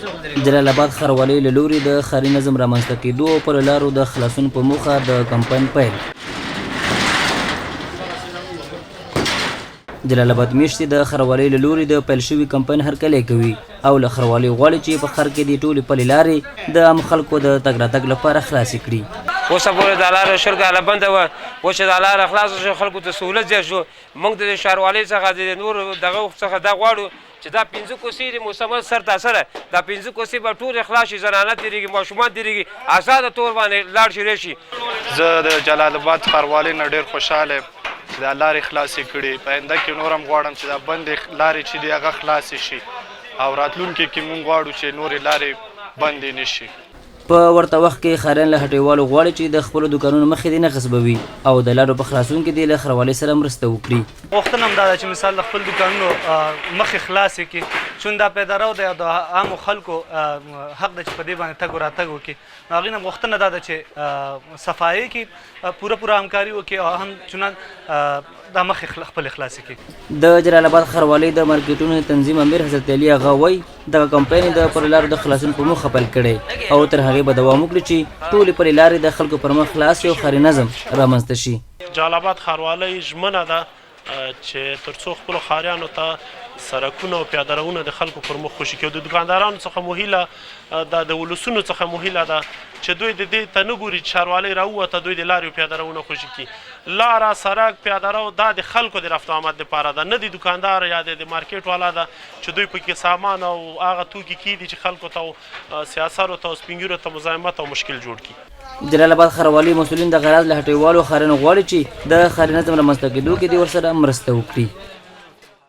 جلال آباد ښاروالۍ له لوري د ښاري نظم رامنځته کېدو او پر لارو د خلاصون په موخه د کمپاین پیل. جلال آباد میشتې د ښاروالۍ له لوري د پیل شوي کمپاین هرکلی کوي او له ښاروالۍ غواړي چې په ښار کې د ټولې پلې لارې د عام خلکو د تګ راتګ لپاره خلاصې کړي. اوسه پورې د لاره شرګاله بنده وه اوس چې د لاره خلاصه شو خلکو ته سهولت زیات شو. موږ د ښاروالۍ څخه د نور دغه څخه دا غواړو چې دا پنځه کوڅې دي مسمل سر تا سره دا پنځه کوڅې به ټولې خلاص شي زنانه تېرېږي ماشومان تېرېږي آزاده طور باندې لاړ شي راشي زه د جلال آباد ښاروالۍ نه ډیر خوشاله یم چې دا لارې خلاصې کړي. په آینده کې نور هم غواړم چې دا بندې لارې چې دي هغه خلاصې شي. او راتلونکي کې مونږ غواړو چې نورې لارې بندې نشي په ورته وخت کې ښاریان له هټیوالو غواړي چې د خپلو دوکانونو مخې دې نه غصبوي او د لارو په خلاصون کې دې له ښاروالۍ سره مرسته وکړي. غوښتنه هم دا چې مثال خپل دوکانونو مخې خلاصې کړي چون دا پیداراو دی د عامو خلکو حق چې په دې باندې تګ راتګ وکړي. نو هغې نه غوښتنه دا ده چې صفایي کې پوره پوره همکاري وکړي او هم چونان دا مخې خپل خلاصې کړي. د جلال آباد ښاروالۍ د مارکیټونو تنظیم امیر حضرت علي هغه وایي دغه کمپاین د پر لارو د خلاصون په موخه پیل کړی. او تر هغې به دوام وکړي چې ټولې پرې لارې د خلکو پر مخ خلاص او ښاري نظم رامنځته شي. جلال آباد ښاروالۍ ژمنه ده چې ترڅو خپلو ښاریانو ته سرکونه او پیاده روونه د خلکو پر مخ خوشي کوي د دکاندارانو څخه مهیله د د ولسونو څخه مهیله ده چې دوی د دې ته نه ګوري چې ښاروالۍ راووته دوی د لارې پیاده روونه خوشي کړي لاره سرک پیاده رو دا د خلکو د رفت آمد لپاره ده نه د دکاندار یا د مارکیټ والا ده چې دوی پکې سامان او هغه توکي کیدي چې خلکو ته سیاسرو ته او سپینګیرو ته مزاحمت او مشکل جوړ کړي جلال آباد ښاروالۍ مسولین د غرض له هټیوالو ښارونو غواړي چې د ښاري نظم رامنځته کېدو کې دې ورسره مرسته وکړي